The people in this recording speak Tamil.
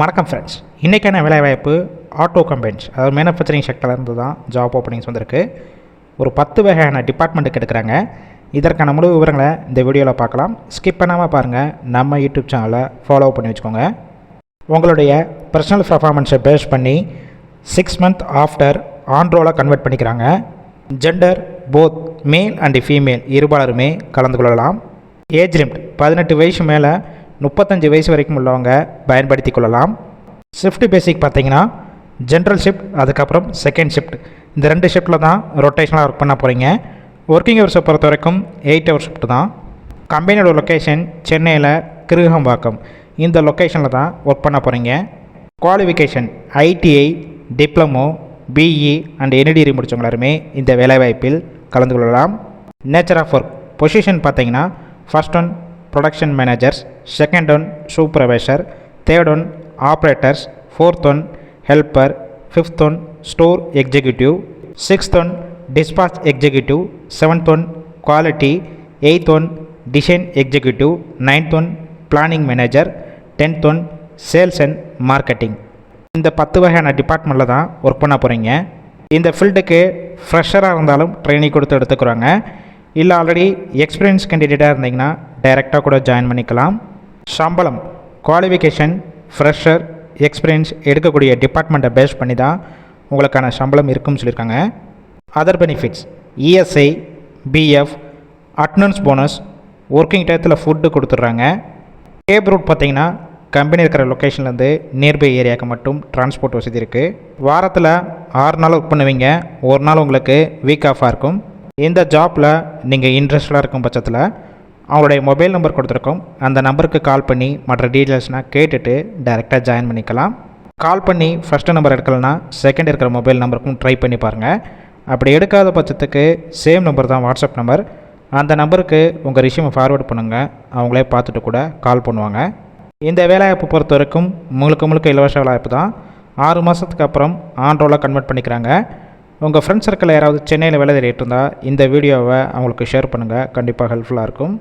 வணக்கம் ஃப்ரெண்ட்ஸ் இன்றைக்கான வேலைவாய்ப்பு ஆட்டோ கம்பெனிஸ் அதாவது மேனுஃபேக்சரிங் செக்டர்லேருந்து தான் ஜாப் ஓப்பனிங்ஸ் வந்திருக்கு. ஒரு பத்து வகையான டிபார்ட்மெண்ட்டுக்கு எடுக்கிறாங்க. இதற்கான முழு விவரங்களை இந்த வீடியோவில் பார்க்கலாம். ஸ்கிப் பண்ணாமல் பாருங்கள் நம்ம யூடியூப் சேனலை ஃபாலோ பண்ணி வச்சுக்கோங்க. உங்களுடைய பர்சனல் பர்ஃபார்மன்ஸை பேஸ் பண்ணி சிக்ஸ் மந்த் ஆஃப்டர் ஆன்ரோலாக கன்வெர்ட் பண்ணிக்கிறாங்க. Gender both male and female இருபாலருமே கலந்து கொள்ளலாம். ஏஜ் லிமிட் பதினெட்டு வயசு மேலே முப்பத்தஞ்சு வயசு வரைக்கும் உள்ளவங்க பயன்படுத்தி கொள்ளலாம். ஷிஃப்ட் பேசிக் பார்த்தீங்கன்னா ஜென்ரல் ஷிஃப்ட் அதுக்கப்புறம் செகண்ட் ஷிஃப்ட் இந்த ரெண்டு ஷிஃப்ட்டில் தான் ரொட்டேஷனாக ஒர்க் பண்ண போகிறீங்க ஒர்க்கிங் ஹவர்ஸை பொறுத்த வரைக்கும் எயிட் ஹவர் ஷிஃப்ட் தான். கம்பெனியோட லொக்கேஷன் சென்னையில் கிருகம்பாக்கம் இந்த லொக்கேஷனில் தான் ஒர்க் பண்ண போகிறீங்க qualification ITI diploma BE and any degree முடித்தவங்க எல்லாருமே இந்த வேலைவாய்ப்பில் கலந்து கொள்ளலாம். நேச்சர் ஆஃப் ஒர்க் பொசிஷன் பார்த்தீங்கன்னா first one production managers second one supervisor third one operators fourth one helper fifth one store executive sixth one dispatch executive seventh one quality eighth one design executive ninth one planning manager tenth one sales and marketing இந்த பத்து வகையான டிபார்ட்மெண்ட்டில் தான் ஒர்க் பண்ண போகிறீங்க இந்த ஃபீல்டுக்கு ஃப்ரெஷராக இருந்தாலும் ட்ரைனிங் கொடுத்து எடுத்துக்கிறாங்க. இல்லை ஆல்ரெடி எக்ஸ்பீரியன்ஸ் கேண்டிடேட்டாக இருந்தீங்கன்னா டைரெக்டாக கூட ஜாயின் பண்ணிக்கலாம். சம்பளம் குவாலிஃபிகேஷன் ஃப்ரெஷர் எக்ஸ்பீரியன்ஸ் எடுக்கக்கூடிய டிபார்ட்மெண்ட்டை பேஸ் பண்ணி தான் உங்களுக்கான சம்பளம் இருக்குன்னு சொல்லியிருக்காங்க other benefits ESI PF attendance bonus working டயத்தில் ஃபுட்டு கொடுத்துட்றாங்க. கேப் ரூட் பார்த்திங்கன்னா கம்பெனி இருக்கிற லொக்கேஷன்லேருந்து நியர்பை ஏரியாவுக்கு மட்டும் டிரான்ஸ்போர்ட் வசதி இருக்குது வாரத்தில் ஆறு நாள் ஒர்க் பண்ணுவீங்க. ஒரு நாள் உங்களுக்கு வீக் ஆஃபாக இருக்கும். இந்த ஜாப்பில் நீங்கள் இன்ட்ரெஸ்டாக இருக்கும் பட்சத்தில் அவங்களுடைய மொபைல் நம்பர் கொடுத்துருக்கோம். அந்த நம்பருக்கு கால் பண்ணி மற்ற டீட்டெயில்ஸ்னால் கேட்டுட்டு டைரெக்டாக ஜாயின் பண்ணிக்கலாம். கால் பண்ணி ஃபஸ்ட்டு நம்பர் எடுக்கலைன்னா செகண்ட் இருக்கிற மொபைல் நம்பருக்கும் ட்ரை பண்ணி பாருங்கள் அப்படி எடுக்காத பட்சத்துக்கு சேம் நம்பர் தான் வாட்ஸ்அப் நம்பர் அந்த நம்பருக்கு உங்கள் ரிஷ்யூமை ஃபார்வேர்ட் பண்ணுங்கள் அவங்களே பார்த்துட்டு கூட கால் பண்ணுவாங்க. இந்த வேலைவாய்ப்பு பொறுத்த வரைக்கும் முழுக்க முழுக்க இலவச வேலைவாய்ப்பு தான். ஆறு மாதத்துக்கு அப்புறம் ஆண்ட்ரோலாக கன்வெர்ட் பண்ணிக்கிறாங்க. உங்கள் ஃப்ரெண்ட்ஸ் சர்க்கிளில் யாராவது சென்னையில் வேலை தேடிட்டு இருந்தால் இந்த வீடியோவை அவங்களுக்கு ஷேர் பண்ணுங்கள் கண்டிப்பாக ஹெல்ப்ஃபுல்லாக இருக்கும்.